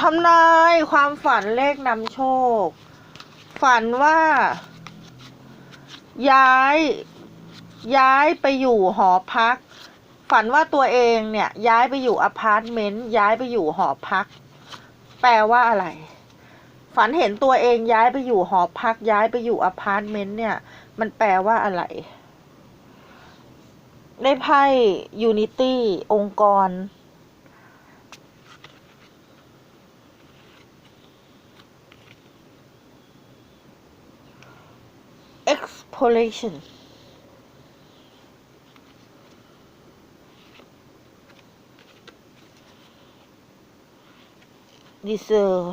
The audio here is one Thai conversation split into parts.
ทำนายความฝันเลขนำโชค ฝันว่า ย้าย ย้ายไปอยู่หอพัก ฝันว่าตัวเองเนี่ย ย้ายไปอยู่อพาร์ตเมนต์ย้ายไปอยู่หอพัก แปลว่าอะไร ฝันเห็นตัวเองย้ายไปอยู่หอพัก ย้ายไปอยู่อพาร์ตเมนต์เนี่ย มันแปลว่าอะไรได้ไพ่ยูนิตี้องค์กร exploration ดีเซอร์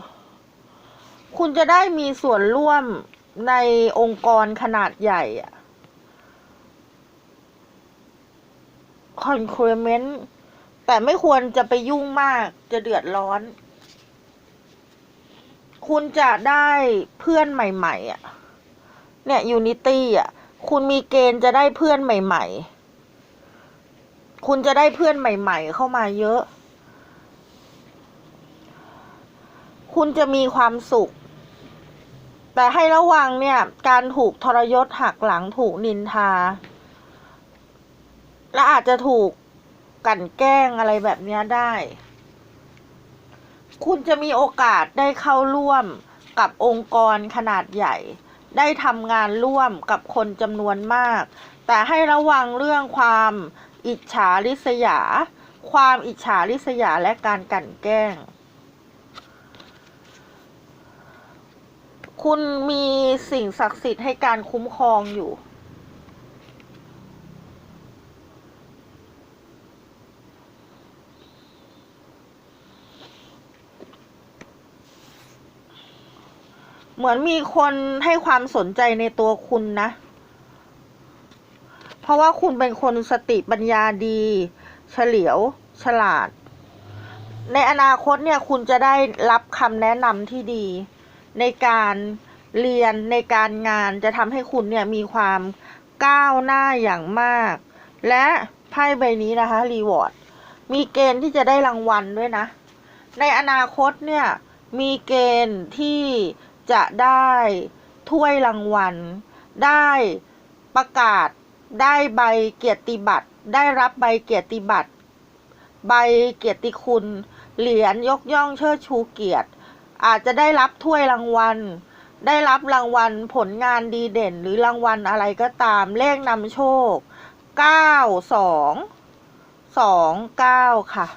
คุณจะได้มีส่วนร่วมในองค์กรขนาดใหญ่อะ concurrent แต่ไม่ควรจะไปยุ่งมากจะเดือดร้อน คุณจะได้เพื่อนใหม่ ๆอะ เนี่ย Unity อะ คุณมีเกณฑ์จะได้เพื่อนใหม่ ๆ คุณจะได้เพื่อนใหม่ ๆ เข้ามาเยอะ คุณจะมีความสุข แต่ให้ระวังเนี่ย การถูกทรยศหักหลังถูกนินทา และอาจจะถูกกลั่นแกล้งอะไรแบบนี้ได้ คุณจะมีโอกาสได้เข้าร่วมกับองค์กรขนาดใหญ่ ได้ทำงานร่วมกับคนจำนวนมาก แต่ให้ระวังเรื่องความอิจฉาริษยา ความอิจฉาริษยาและการกันแกล้ง คุณมีสิ่งศักดิ์สิทธิ์ให้การคุ้มครองอยู่ เหมือนมีคนให้ความสนใจในตัวคุณนะ เพราะว่าคุณเป็นคนสติปัญญาดี เฉลียว ฉลาด ในอนาคตเนี่ยคุณจะได้รับคำแนะนำที่ดี ในการเรียนในการงานจะทำให้คุณเนี่ยมีความก้าวหน้าอย่างมาก และไพ่ใบนี้นะคะรีวอร์ดมีเกณฑ์ที่จะได้รางวัลด้วยนะ ในอนาคตเนี่ยมีเกณฑ์ที่ จะได้ถ้วยรางวัล ได้ประกาศ ได้ใบเกียรติบัตร ได้รับใบเกียรติบัตร ใบเกียรติคุณ เหรียญยกย่องเชิดชูเกียรติ อาจจะได้รับถ้วยรางวัล ได้รับรางวัลผลงานดีเด่น หรือรางวัลอะไรก็ตาม เลขนำโชคเก้าสองสองเก้าค่ะ